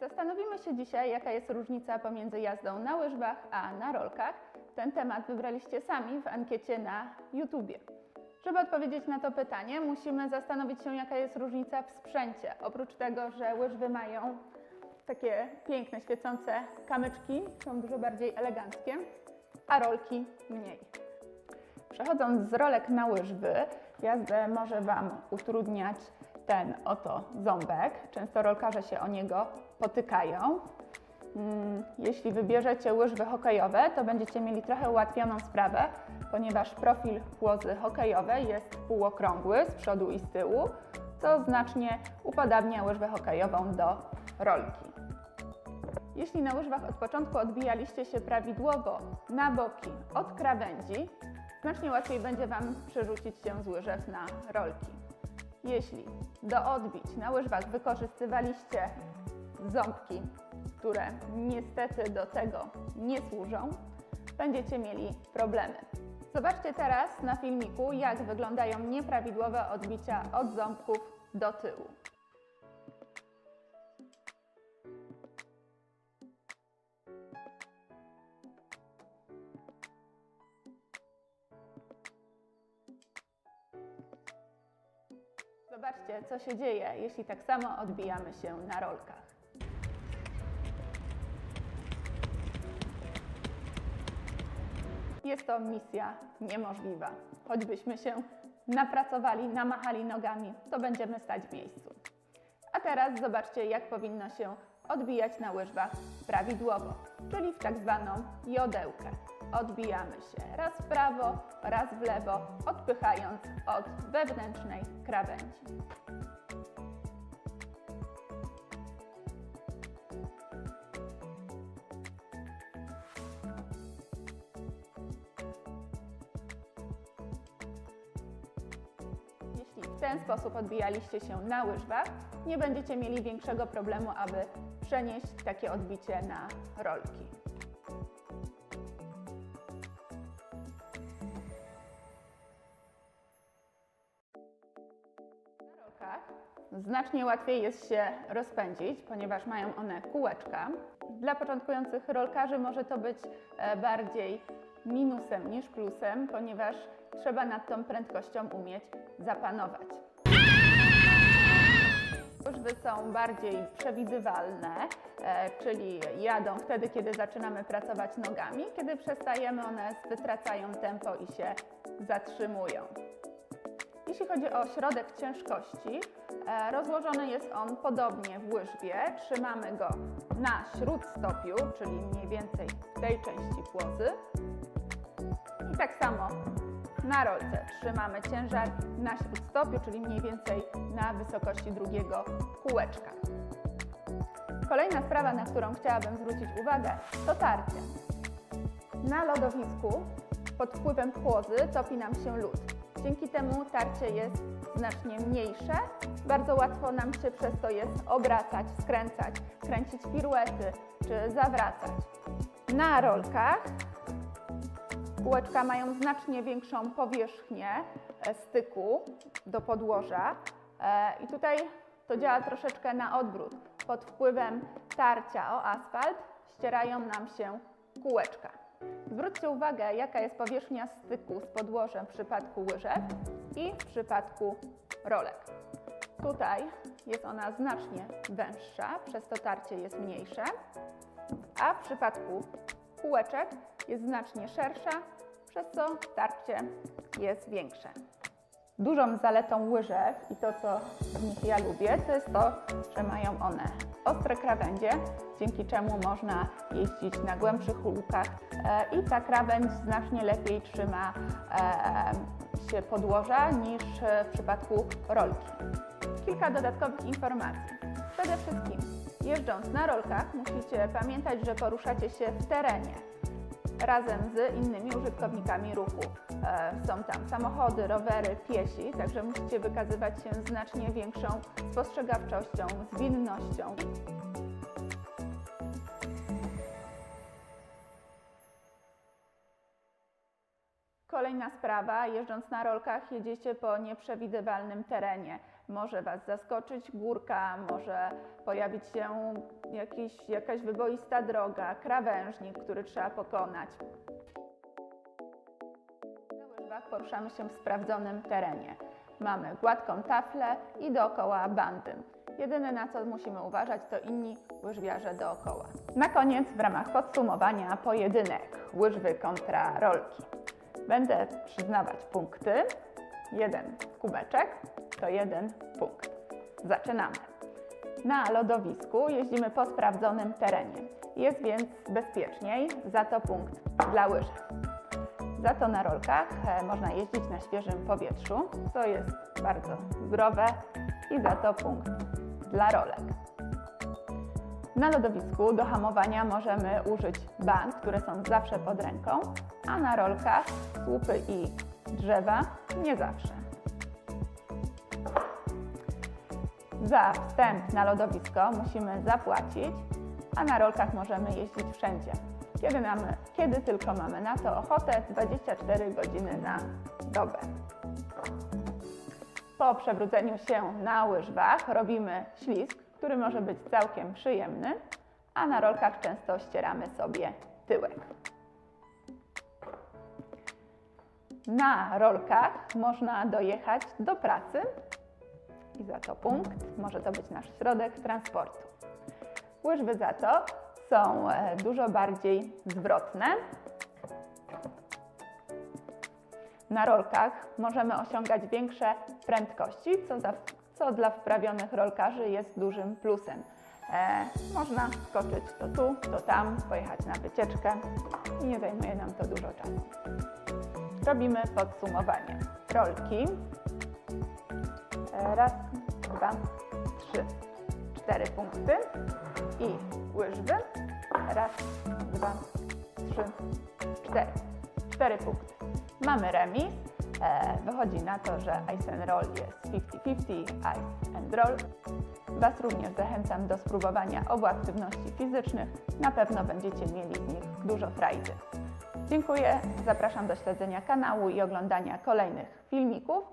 Zastanowimy się dzisiaj, jaka jest różnica pomiędzy jazdą na łyżwach a na rolkach. Ten temat wybraliście sami w ankiecie na YouTubie. Żeby odpowiedzieć na to pytanie, musimy zastanowić się, jaka jest różnica w sprzęcie. Oprócz tego, że łyżwy mają takie piękne, świecące kamyczki, są dużo bardziej eleganckie, a rolki mniej. Przechodząc z rolek na łyżwy, jazdę może Wam utrudniać ten oto ząbek. Często rolkarze się o niego potykają. Mm, Jeśli wybierzecie łyżwy hokejowe, to będziecie mieli trochę ułatwioną sprawę, ponieważ profil płozy hokejowej jest półokrągły z przodu i z tyłu, co znacznie upodabnia łyżwę hokejową do rolki. Jeśli na łyżwach od początku odbijaliście się prawidłowo na boki od krawędzi, znacznie łatwiej będzie Wam przerzucić się z łyżew na rolki. Jeśli do odbić na łyżwach wykorzystywaliście ząbki, które niestety do tego nie służą, będziecie mieli problemy. Zobaczcie teraz na filmiku, jak wyglądają nieprawidłowe odbicia od ząbków do tyłu. Zobaczcie, co się dzieje, jeśli tak samo odbijamy się na rolkach. Jest to misja niemożliwa. Choćbyśmy się napracowali, namachali nogami, to będziemy stać w miejscu. A teraz zobaczcie, jak powinno się odbijać na łyżwach prawidłowo, czyli w tak zwaną jodełkę. Odbijamy się raz w prawo, raz w lewo, odpychając od wewnętrznej krawędzi. Jeśli w ten sposób odbijaliście się na łyżwach, nie będziecie mieli większego problemu, aby przenieść takie odbicie na rolki. Znacznie łatwiej jest się rozpędzić, ponieważ mają one kółeczka. Dla początkujących rolkarzy może to być e, bardziej minusem niż plusem, ponieważ trzeba nad tą prędkością umieć zapanować. Łyżwy są bardziej przewidywalne, e, czyli jadą wtedy, kiedy zaczynamy pracować nogami. Kiedy przestajemy, one wytracają tempo i się zatrzymują. Jeśli chodzi o środek ciężkości, e, rozłożony jest on podobnie w łyżwie. Trzymamy go na śródstopiu, czyli mniej więcej w tej części płozy. I tak samo na rolce trzymamy ciężar na śródstopiu, czyli mniej więcej na wysokości drugiego kółeczka. Kolejna sprawa, na którą chciałabym zwrócić uwagę, to tarcie. Na lodowisku pod wpływem płozy topi nam się lód. Dzięki temu tarcie jest znacznie mniejsze. Bardzo łatwo nam się przez to jest obracać, skręcać, kręcić piruety czy zawracać. Na rolkach Kółeczka mają znacznie większą powierzchnię e, styku do podłoża e, i tutaj to działa troszeczkę na odwrót. Pod wpływem tarcia o asfalt ścierają nam się kółeczka. Zwróćcie uwagę, jaka jest powierzchnia styku z podłożem w przypadku łyżew i w przypadku rolek. Tutaj jest ona znacznie węższa, przez to tarcie jest mniejsze, a w przypadku kółeczek jest znacznie szersza, przez co tarcie jest większe. Dużą zaletą łyżew i to, co w nich ja lubię, to jest to, że mają one ostre krawędzie, dzięki czemu można jeździć na głębszych łukach e, i ta krawędź znacznie lepiej trzyma e, się podłoża niż e, w przypadku rolki. Kilka dodatkowych informacji. Przede wszystkim, jeżdżąc na rolkach, musicie pamiętać, że poruszacie się w terenie razem z innymi użytkownikami ruchu. E, Są tam samochody, rowery, piesi, także musicie wykazywać się znacznie większą spostrzegawczością, zwinnością. Kolejna sprawa, jeżdżąc na rolkach jedziecie po nieprzewidywalnym terenie. Może Was zaskoczyć górka, może pojawić się jakiś, jakaś wyboista droga, krawężnik, który trzeba pokonać. Na łyżwach poruszamy się w sprawdzonym terenie. Mamy gładką taflę i dookoła bandy. Jedyne na co musimy uważać to inni łyżwiarze dookoła. Na koniec w ramach podsumowania pojedynek łyżwy kontra rolki. Będę przyznawać punkty. Jeden kubeczek to jeden punkt. Zaczynamy. Na lodowisku jeździmy po sprawdzonym terenie. Jest więc bezpieczniej, za to punkt dla łyżew. Za to na rolkach e, można jeździć na świeżym powietrzu, co jest bardzo zdrowe i za to punkt dla rolek. Na lodowisku do hamowania możemy użyć band, które są zawsze pod ręką, a na rolkach słupy i drzewa nie zawsze. Za wstęp na lodowisko musimy zapłacić, a na rolkach możemy jeździć wszędzie. Kiedy, mamy, kiedy tylko mamy na to ochotę, 24 godziny na dobę. Po przewróceniu się na łyżwach robimy ślizg, który może być całkiem przyjemny, a na rolkach często ścieramy sobie tyłek. Na rolkach można dojechać do pracy i za to punkt może to być nasz środek transportu. Łyżwy za to są e, dużo bardziej zwrotne. Na rolkach możemy osiągać większe prędkości, co, za, co dla wprawionych rolkarzy jest dużym plusem. E, można skoczyć to tu, to tam, pojechać na wycieczkę i nie zajmuje nam to dużo czasu. Robimy podsumowanie. Rolki. E, raz, dwa, trzy, cztery punkty. I łyżwy. Raz, dwa, trzy, cztery. Cztery punkty. Mamy remis. E, wychodzi na to, że ice and roll jest 50-50, ice and roll. Was również zachęcam do spróbowania obu aktywności fizycznych. Na pewno będziecie mieli z nich dużo frajdy. Dziękuję, zapraszam do śledzenia kanału i oglądania kolejnych filmików.